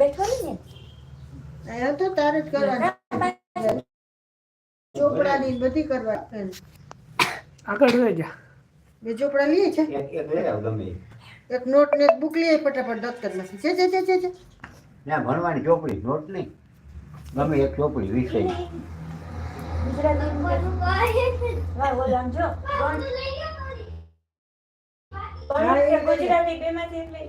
બેઠો ને? અહીંયા તો તારે જ કરવાની. ચોપડાની બધી કરવા આગળ રહી જા. બે ચોપડા લઈએ છે. એક એક. એક નોટ ને એક બુક લઈએ ફટાફટ દફતરમાંથી છે છે છે છે છે. ના ભણવાની ચોપડી નોટ નહીં. ગમે એક ચોપડી વિષય ગુજરાતી હા ઓલો આમ જો હા, ગણિત એ કે લઈ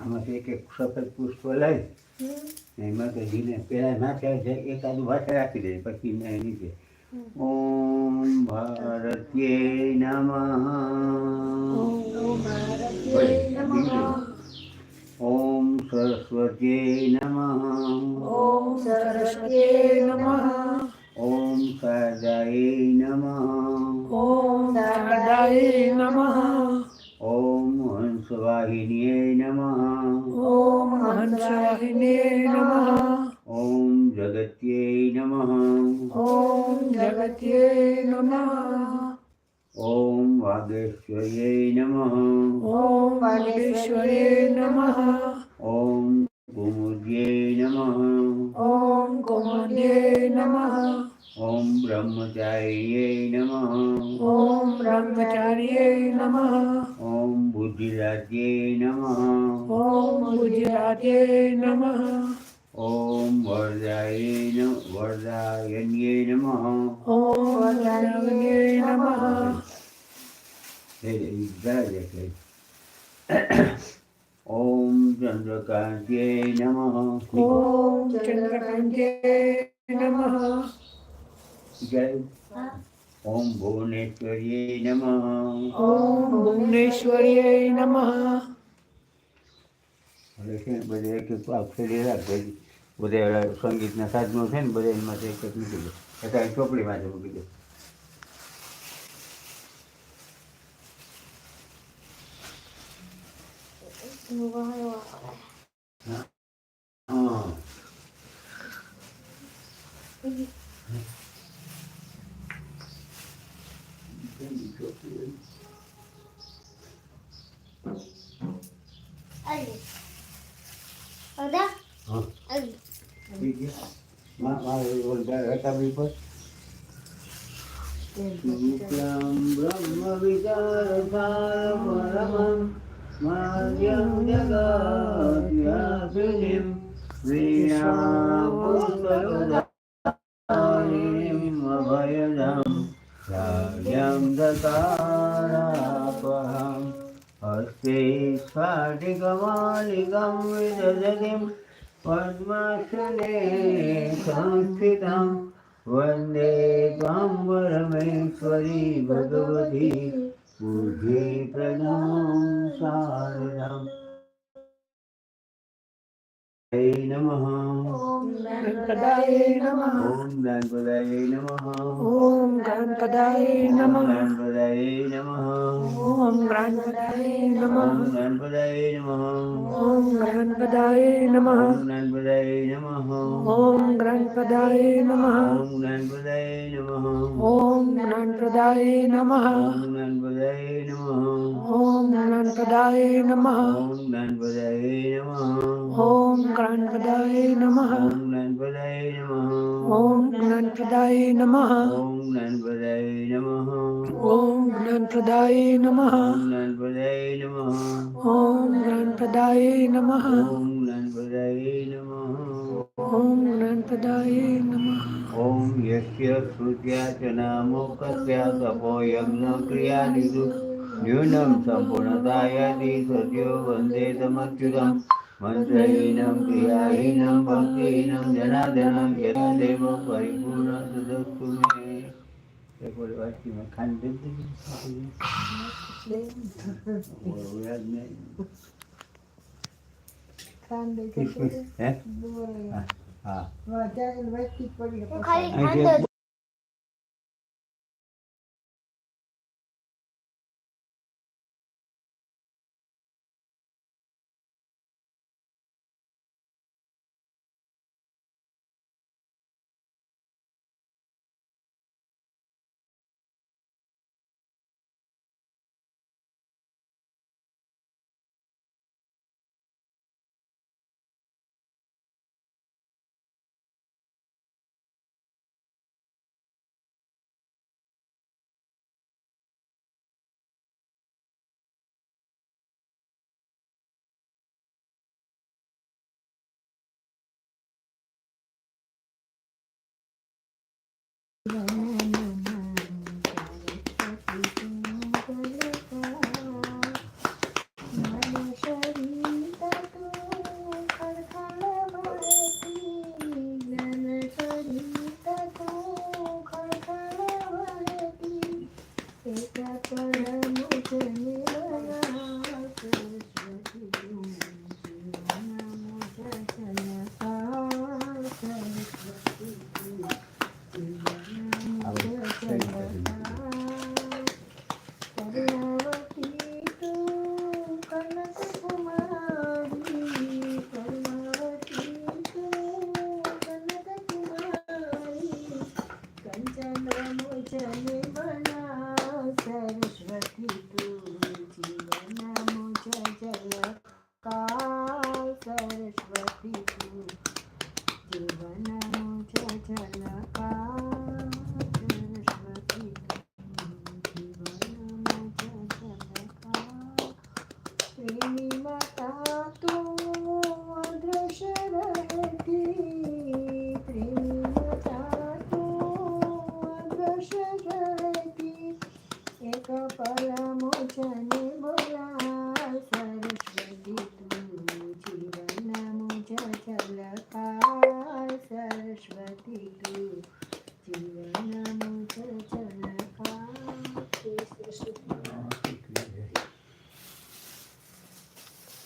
આમાંથી એક એક સફેદ પુષ્પ લઈ એમાં તો પહેલાં પેલા નાખે છે એકાદું ભાષા રાખી દે પછી મેં નીચે. ઓમ ભારતીય નમઃ. हंसवाहिन्ये नमः ॐ हंसवाहिन्ये नमः ॐ जगत्यै नमः ॐ जगत्यै नमः ॐ वागेश्वर्यै नमः ॐ वागेश्वर्यै नमः वरदायेन वर्धायन्ये नमः ॐ वरदायन्ये नमः ॐ चन्द्रकान्त्यै नमः ॐ नमः जय ॐ भुवनेश्वर्यै नमः ॐ भुवनेश्वर्यै नमः બધે એક અક્ષરે રાખે બધે ઓલા સંગીતના સાધનો છે ને બધા એમાંથી એક એક મૂકી દો અત્યારે ચોપડીમાં જ મૂકી દો હા હા બધા હતા બી પર શુક્લમ બ્રહ્મ વિચાર પરમમ માર્ગમ જગત્યાસુજિમ વિયાપુષ્પરુદાનિમ અભયદમ રાજ્યમ દકારાપહમ હસ્તે સ્ફાટિકમાલિકમ વિદજતિમ पद्मासने संस्थितं वन्दे त्वां परमेश्वरी भगवती बुद्धि प्रणं शारदाम् નમઃ ઓમ ગણપદાય નમઃ ઓમ ગણપદાય નમઃ ઓમ ગણપદાય નમઃ ગણપદાય નમઃ ઓમ ગણપદાય નમઃ ગણપદાય નમઃ ઓમ ગણપદાય નમઃ ગણપદાય નમઃ ઓમ ગણપદાય નમઃ ઓમ ગણપદાય નમઃ ઓમ ગણપદાય નમઃ ઓમ ગણપદાય નમઃ ઓમ ગણપદાય નમઃ ઓમ ગણપદાય નમઃ ઓમ ગણપદાય નમઃ ઓમ ગણપદાય નમઃ ઓમ ગણપદાય નમઃ ઓમ ગણપદાય નમઃ ઓમ ગણપદાય નમઃ ઓમ ગણપદાય નમઃ ઓમ જ્ઞાનપ્રદાય નમઃ ઓમ યસ્ય શ્રુત્યા ચ નામોકસ્યા તપો યજ્ઞ ક્રિયાદિષુ ન્યૂનમ સંપૂર્ણતાયતિ સત્યો વંદે તમચ્યુતમ મંત્રહીનમ ક્રિયાહીનમ ભક્તિહીનમ જનાર્દનમ યદા દેવ પરિપૂર્ણ તદસ્તુ મે એક વાર વાંચીમાં ખાંડ દે યાદ નહીં ખાંડ દઈ હે. હા પડી ખાલી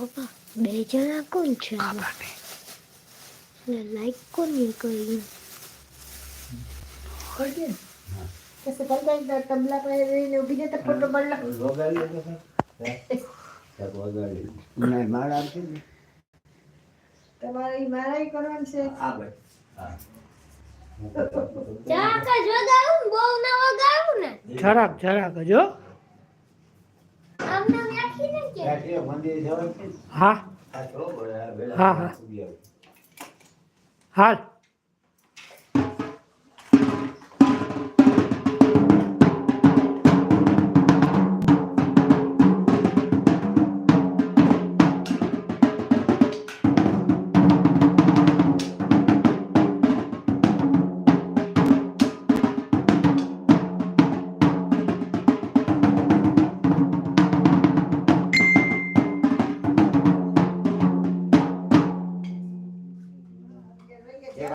પપ્પા બે જણા કોણ છે એટલે લાઈક કોને કર્યું कैसे कर તમારે મારા ઈ કરવાનું છે હા. હા, હા. હાલ.